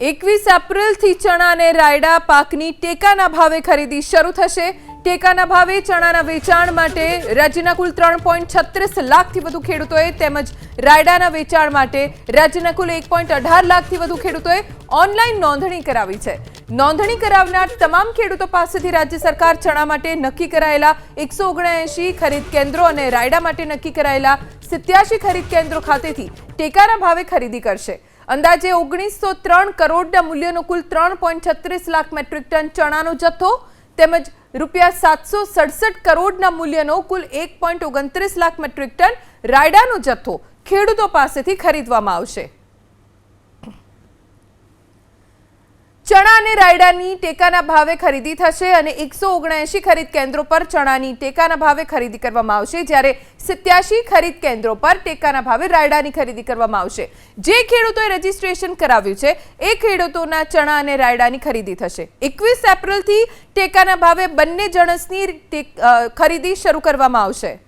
એકવીસ એપ્રિલથી ચણા અને રાયડા પાકની ટેકાના ભાવે ખરીદી શરૂ થશે. ટેકાના ભાવે ચણાના વેચાણ માટે રાજ્યના કુલ ત્રણ પોઈન્ટ છત્રીસ લાખથી વધુ ખેડૂતોએ તેમજ રાયડાના વેચાણ માટે રાજ્યના કુલ એક પોઈન્ટ અઢાર લાખથી વધુ ખેડૂતોએ ઓનલાઈન નોંધણી કરાવી છે. નોંધણી કરાવનાર તમામ ખેડૂતો પાસેથી રાજ્ય સરકાર ચણા માટે નક્કી કરાયેલા એકસો ઓગણએંશી ખરીદ કેન્દ્રો અને રાયડા માટે નક્કી કરાયેલા સિત્યાસી ખરીદ કેન્દ્રો ખાતેથી ટેકાના ભાવે ખરીદી કરશે. અંદાજે ઓગણીસો ત્રણ કરોડના મૂલ્યનો કુલ ત્રણ પોઈન્ટ છત્રીસ લાખ મેટ્રિક ટન ચણાનો જથ્થો તેમજ રૂપિયા સાતસો સડસઠ કરોડના મૂલ્યનો કુલ એક પોઈન્ટ ઓગણત્રીસ લાખ મેટ્રિક ટન રાયડાનો જથ્થો ખેડૂતો પાસેથી ખરીદવામાં આવશે. ચણા અને રાયડાની ટેકાના ભાવે ખરીદી થશે અને એકસો ઓગણએંશી ખરીદ કેન્દ્રો પર ચણાની ટેકાના ભાવે ખરીદી કરવામાં આવશે. જ્યારે સિત્યાસી ખરીદ કેન્દ્રો પર ટેકાના ભાવે રાયડાની ખરીદી કરવામાં આવશે. જે ખેડૂતોએ રજીસ્ટ્રેશન કરાવ્યું છે, એ ખેડૂતોના ચણા અને રાયડાની ખરીદી થશે. એકવીસ એપ્રિલથી ટેકાના ભાવે બંને જણસની ખરીદી શરૂ કરવામાં આવશે.